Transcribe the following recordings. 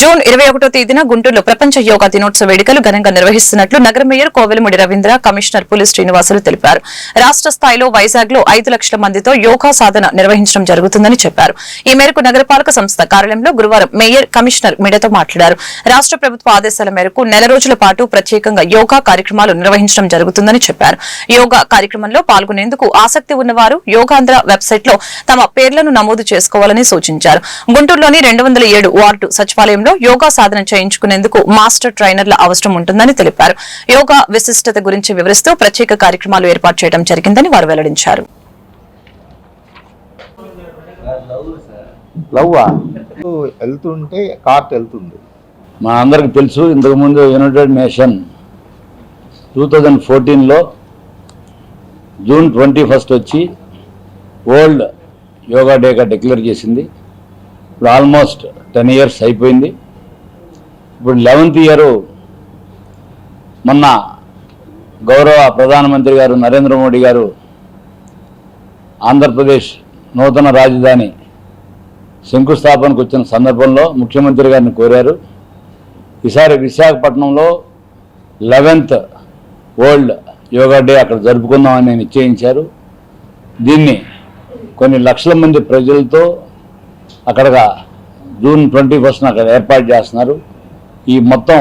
June ఇరవై ఒకటో తేదీన గుంటూరులో ప్రపంచ యోగా దినోత్సవ వేడుకలు ఘనంగా నిర్వహిస్తున్నట్లు నగర మేయర్ కోవెలముడి రవీంద్ర కమిషనర్ పులి శ్రీనివాసులు తెలిపారు. రాష్ట్ర స్థాయిలో వైజాగ్లో ఐదు లక్షల మందితో యోగా సాధన నిర్వహించడం జరుగుతుందని చెప్పారు. ఈ మేరకు నగరపాలక సంస్థ కార్యాలయంలో గురువారం మేయర్ కమిషనర్ మీడియాతో మాట్లాడారు. రాష్ట్ర ప్రభుత్వ ఆదేశాల మేరకు నెల రోజుల పాటు ప్రత్యేకంగా యోగా కార్యక్రమాలు నిర్వహించడం జరుగుతుందని చెప్పారు. యోగా కార్యక్రమంలో పాల్గొనేందుకు ఆసక్తి ఉన్నవారు యోగాంధ్ర వెబ్సైట్లో తమ పేర్లను నమోదు చేసుకోవాలని సూచించారు. గుంటూరులోని రెండు వందల ఏడు వార్డు సచివాలయంలో యోగా సాధన చేయించుకునేందుకు మాస్టర్ ట్రైనర్ల అవసరం ఉంటుందని తెలిపారు. యోగా విశిష్టత గురించి వివరిస్తూ ప్రత్యేక కార్యక్రమాలు ఏర్పాటు చేయడం జరిగిందని వారు వెల్లడించారు. లవ్వా? వెళ్తుంటే కార్ట్ వెళ్తుంది. మా అందరికి తెలుసు ఇంతకుముందు యునైటెడ్ నేషన్ టూ థౌజండ్ ఫోర్టీన్లో జూన్ ట్వంటీ ఫస్ట్ వచ్చి వరల్డ్ యోగా డేగా డిక్లేర్ చేసింది. ఇప్పుడు ఆల్మోస్ట్ టెన్ ఇయర్స్ అయిపోయింది. ఇప్పుడు లెవెంత్ ఇయర్ మొన్న గౌరవ ప్రధానమంత్రి గారు నరేంద్ర మోడీ గారు ఆంధ్రప్రదేశ్ నూతన రాజధాని శంకుస్థాపనకు వచ్చిన సందర్భంలో ముఖ్యమంత్రి గారిని కోరారు. ఈసారి విశాఖపట్నంలో లెవెన్త్ వరల్డ్ యోగా డే అక్కడ జరుపుకుందామని నిశ్చయించారు. దీన్ని కొన్ని లక్షల మంది ప్రజలతో అక్కడగా జూన్ ట్వంటీ ఫస్ట్న అక్కడ ఏర్పాటు చేస్తున్నారు. ఈ మొత్తం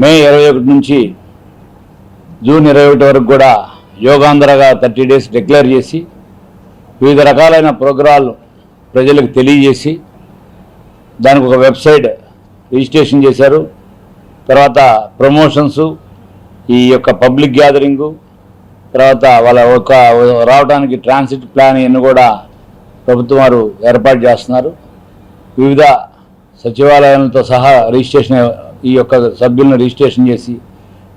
మే ఇరవై ఒకటి నుంచి జూన్ ఇరవై ఒకటి వరకు కూడా యోగాంధ్రగా థర్టీ డేస్ డిక్లేర్ చేసి వివిధ రకాలైన ప్రోగ్రాలు ప్రజలకు తెలియజేసి దానికి ఒక వెబ్సైట్ రిజిస్ట్రేషన్ చేశారు. తర్వాత ప్రమోషన్స్ ఈ యొక్క పబ్లిక్ గ్యాదరింగు తర్వాత వాళ్ళ ఒక రావడానికి ట్రాన్సిట్ ప్లాన్ ఇవన్నీ కూడా ప్రభుత్వం వారు ఏర్పాటు చేస్తున్నారు. వివిధ సచివాలయాలతో సహా రిజిస్ట్రేషన్ ఈ యొక్క సభ్యులను రిజిస్ట్రేషన్ చేసి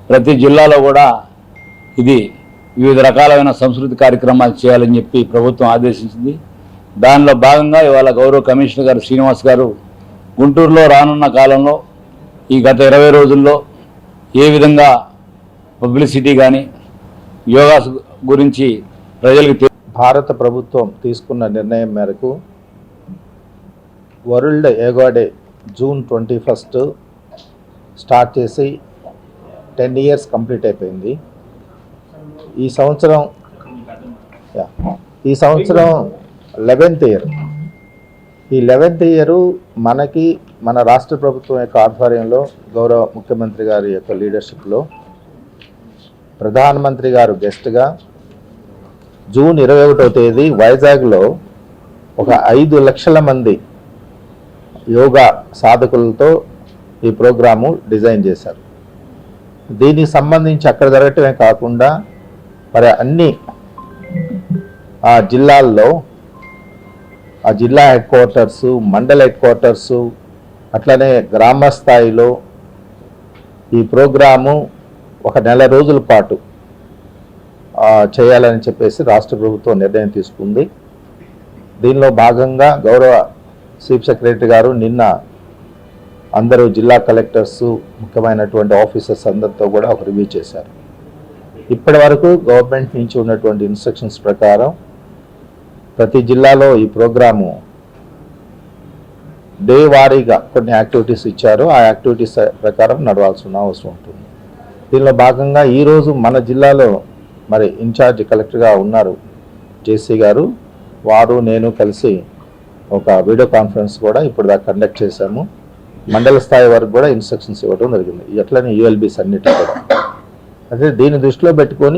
ప్రతి జిల్లాలో కూడా ఇది వివిధ రకాలైన సంస్కృతి కార్యక్రమాలు చేయాలని చెప్పి ప్రభుత్వం ఆదేశించింది. దానిలో భాగంగా ఇవాళ గౌరవ కమిషనర్ గారు శ్రీనివాస్ గారు గుంటూరులో రానున్న కాలంలో ఈ గత ఇరవై రోజుల్లో ఏ విధంగా పబ్లిసిటీ కానీ యోగా గురించి ప్రజలకు భారత ప్రభుత్వం తీసుకున్న నిర్ణయం మేరకు world yoga day June twenty first start చేసి టెన్ ఇయర్స్ కంప్లీట్ అయిపోయింది. ఈ సంవత్సరం యా, ఈ సంవత్సరం లెవెన్త్ ఇయర్. ఈ లెవెన్త్ ఇయర్ మనకి మన రాష్ట్ర ప్రభుత్వం యొక్క ఆధ్వర్యంలో గౌరవ ముఖ్యమంత్రి గారి యొక్క లీడర్షిప్లో ప్రధానమంత్రి గారు గెస్ట్గా జూన్ ఇరవై ఒకటో తేదీ వైజాగ్లో ఒక ఐదు లక్షల మంది యోగా సాధకులతో ఈ ప్రోగ్రాము డిజైన్ చేశారు. దీనికి సంబంధించి అక్కడ జరగటమే కాకుండా మరి అన్ని ఆ జిల్లాల్లో ఆ జిల్లా హెడ్ క్వార్టర్సు మండల హెడ్ క్వార్టర్సు అట్లనే గ్రామ స్థాయిలో ఈ ప్రోగ్రాము ఒక నెల రోజుల పాటు చేయాలని చెప్పేసి రాష్ట్ర ప్రభుత్వం నిర్ణయం తీసుకుంది. దీనిలో భాగంగా గౌరవ చీఫ్ సెక్రటరీ గారు నిన్న అందరూ జిల్లా కలెక్టర్స్ ముఖ్యమైనటువంటి ఆఫీసర్స్ అందరితో కూడా ఒక రివ్యూ చేశారు. ఇప్పటి వరకు గవర్నమెంట్ నుంచి ఉన్నటువంటి ఇన్స్ట్రక్షన్స్ ప్రకారం ప్రతి జిల్లాలో ఈ ప్రోగ్రాము డే వారీగా కొన్ని యాక్టివిటీస్ ఇచ్చారు. ఆ యాక్టివిటీస్ ప్రకారం నడవాల్సిన అవసరం ఉంటుంది. దీనిలో భాగంగా ఈరోజు మన జిల్లాలో మరి ఇన్ఛార్జ్ కలెక్టర్గా ఉన్నారు జేసీ గారు. వారు నేను కలిసి ఒక వీడియో కాన్ఫరెన్స్ కూడా ఇప్పుడు దాకా కండక్ట్ చేశాము. మండల స్థాయి వరకు కూడా ఇన్స్ట్రక్షన్స్ ఇవ్వడం జరిగింది. ఎట్లనే యూఎల్బీస్ అన్నిటి కూడా. అదే దీన్ని దృష్టిలో పెట్టుకొని